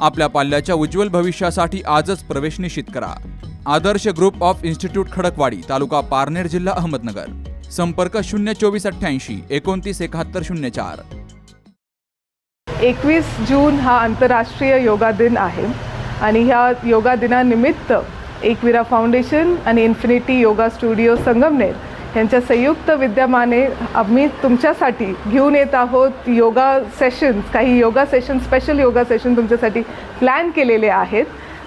आपल्या पाल्याच्या उज्ज्वल भविष्यासाठी आजच प्रवेश निश्चित करा. Adarsh group of institute Khadakwadi तालुका पारनेर जिल्हा अहमदनगर. संपर्क शून्य चोवीस अठ्ठ्याऐंशी एकोणतीस एकाहत्तर शून्य चार. एकवीस जून हा आंतरराष्ट्रीय योगा दिन आहे आणि ह्या योगा दिनानिमित्त एकविरा फाउंडेशन आणि इन्फिनिटी योगा स्टुडिओ संगमनेर यांच्या संयुक्त विद्यमाने आम्ही तुमच्यासाठी घेऊन येत आहोत योगा सेशन्स काही yoga session special yoga session तुमच्यासाठी प्लॅन केलेले आहेत.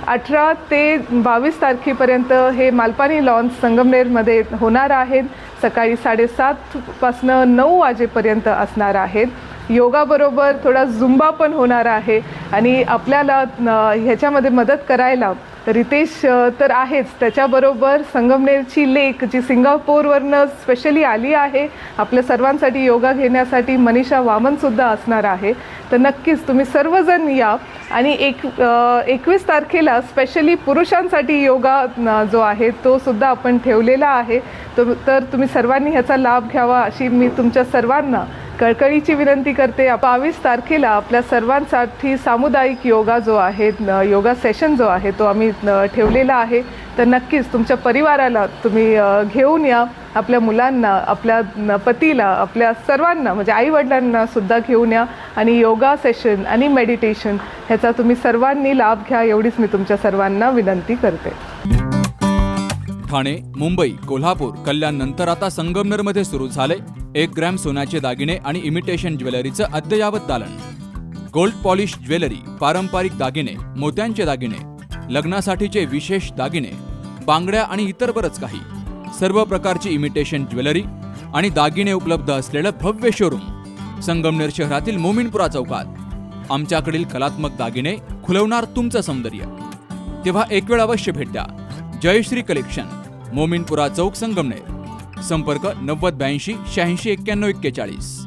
अठरा ते बावीस तारखेपर्यंत हे मालपानी लॉन्स संगमनेरमध्ये होणार आहेत. सकाळी साडेसातपासनं नऊ वाजेपर्यंत असणार आहेत. योगाबरोबर थोडा झुंबा पण होणार आहे आणि आपल्याला ह्याच्यामध्ये मदत करायला रितेश तर आहेच. त्याच्याबरोबर संगमनेरची लेक जी सिंगापूरवरनं स्पेशली आली आहे आपल्या सर्वांसाठी योगा घेण्यासाठी मनीषा वामनसुद्धा असणार आहे. तर नक्कीच तुम्ही सर्वजण या. आणि एक एकवीस तारखेला स्पेशली पुरुषांसाठी योगा जो आहे तो सुद्धा आपण ठेवलेला आहे. तो तर तुम्ही सर्वांनी ह्याचा लाभ घ्यावा अशी मी तुमच्या सर्वांना कळकळीची विनंती करते बावीस तारखेला आपल्या सर्वांसाठी सामुदायिक योगा जो आहे योगा सेशन जो आहे तो आम्ही ठेवलेला आहे. तर नक्कीच तुमच्या परिवाराला तुम्ही घेऊन या. आपल्या मुलांना आपल्या पतीला आपल्या सर्वांना म्हणजे आईवडिलांना सुद्धा घेऊन या. आणि योगा सेशन आणि मेडिटेशन ह्याचा तुम्ही सर्वांनी लाभ घ्या एवढीच मी तुमच्या सर्वांना विनंती करते. ठाणे मुंबई कोल्हापूर कल्याण नंतर आता संगमनेरमध्ये सुरू झाले. एक ग्रॅम सोन्याचे दागिने आणि इमिटेशन ज्वेलरीचं अद्ययावत दालन. गोल्ड पॉलिश ज्वेलरी पारंपरिक दागिने मोत्यांचे दागिने लग्नासाठीचे विशेष दागिने बांगड्या आणि इतर बरंच काही. सर्व प्रकारची इमिटेशन ज्वेलरी आणि दागिने उपलब्ध असलेलं भव्य शोरूम. संगमनेर शहरातील मोमिनपुरा चौकात. आमच्याकडील कलात्मक दागिने खुलवणार तुमचं सौंदर्य. तेव्हा एक वेळ अवश्य भेट द्या. जयश्री कलेक्शन मोमिनपुरा चौक संगमनेर. संपर्क नव्वद ब्याऐंशी शहाऐंशी एक्क्याण्णव एक्केचाळीस.